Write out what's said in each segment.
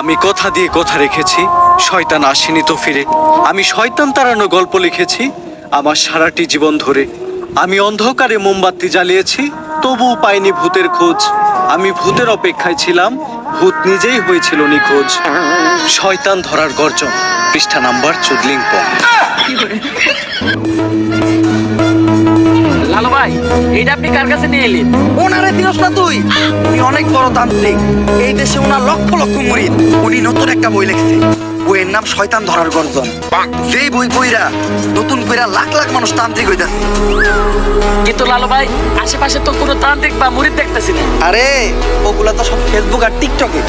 আমি কথা দিয়ে কথা রেখেছি শয়তান আসেনি তো ফিরে। আমি শয়তান তাড়ানো গল্প লিখেছি আমার সারাটি জীবন ধরে। আমি অন্ধকারে মোমবাতি জ্বালিয়েছি তবুও পাইনি ভূতের খোঁজ। আমি ভূতের অপেক্ষায় ছিলাম ভূত নিজেই হয়েছিল নিখোঁজ। শয়তান ধরার গর্জন পৃষ্ঠা নাম্বার চুদলিংপ লালু ভাই এইটা আপনি কার কাছে নিয়ে এলেন? ওনারে দিনস না তুই অনেক বড় তান্ত্রিক এই দেশে ওনার লক্ষ লক্ষ মুরিদ। উনি নতুন একটা বই লিখছে। বইয়ের নাম শয়তান ধরার গর্জন। যেই বই বইরা নতুন কইরা লাখ লাখ মানুষ তান্ত্রিক হইতাছে। কিন্তু লালু ভাই আশেপাশে তো কোনো তান্ত্রিক বা মুরিদ দেখতেছি না। আরে ওগুলা তো সব ফেসবুক আর টিকটকে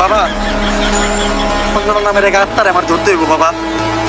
বাবা নামের এক আত্মারে আমার ধরতে হইব বাবা।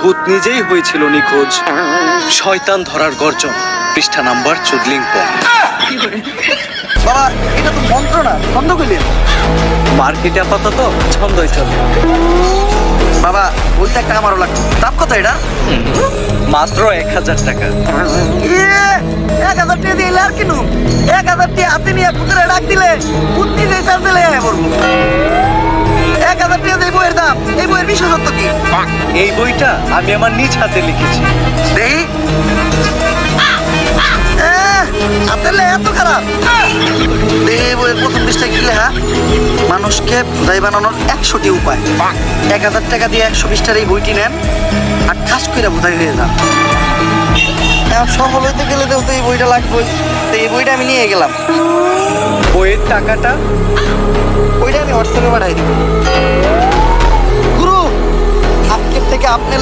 ভূত নিজেই হয়েছিল নিখোঁজ। শয়তান ধরার গর্জন। পৃষ্ঠা নাম্বার চুদলিংপ। বাবা এটা তো মন্ত্র না বন্ধ করলেন মার্কেটে আপাতত ছন্দই চলে। বাবা বইটা একটা আমারও লাগবে। দাম কত এটা? মাত্র এক হাজার টাকা। ইয়ে, এক হাজার টাকা দিয়ে আর কিনু এক হাজার টাকা হাতে নিয়ে পুকুরে ডাক দিলে পুত নিজে চাল দিলে পড়ব। বিশেষত্ব কি? এই বইটা আমি আমার নিজ হাতে লিখেছি। দেখি। আহ, হাতের লেখা এত খারাপ। এই বইয়ের প্রথম পৃষ্ঠায় কি লেখা? মানুষকে ভোদাই বানানোর একশোটি উপায়। এক হাজার টাকা দিয়ে একশো বিশটার এই বইটি নেন আর ঠাস করে ভোদাই হয়ে যান। সফল হইতে গেলে তো এই বইটা লাগবে তো এই বইটা আমি নিয়ে গেলাম। বইয়ের টাকাটা? ওইটা আমি হোয়াটসঅ্যাপে পাঠাই দিব।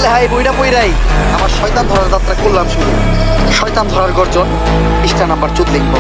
থেকে হাই লেহাই বইটা বইরাই আমার শয়তান ধরার যাত্রা করলাম শুরু শয়তান ধরার গর্জন পৃষ্ঠা নাম্বার চোদ্দ লিখব।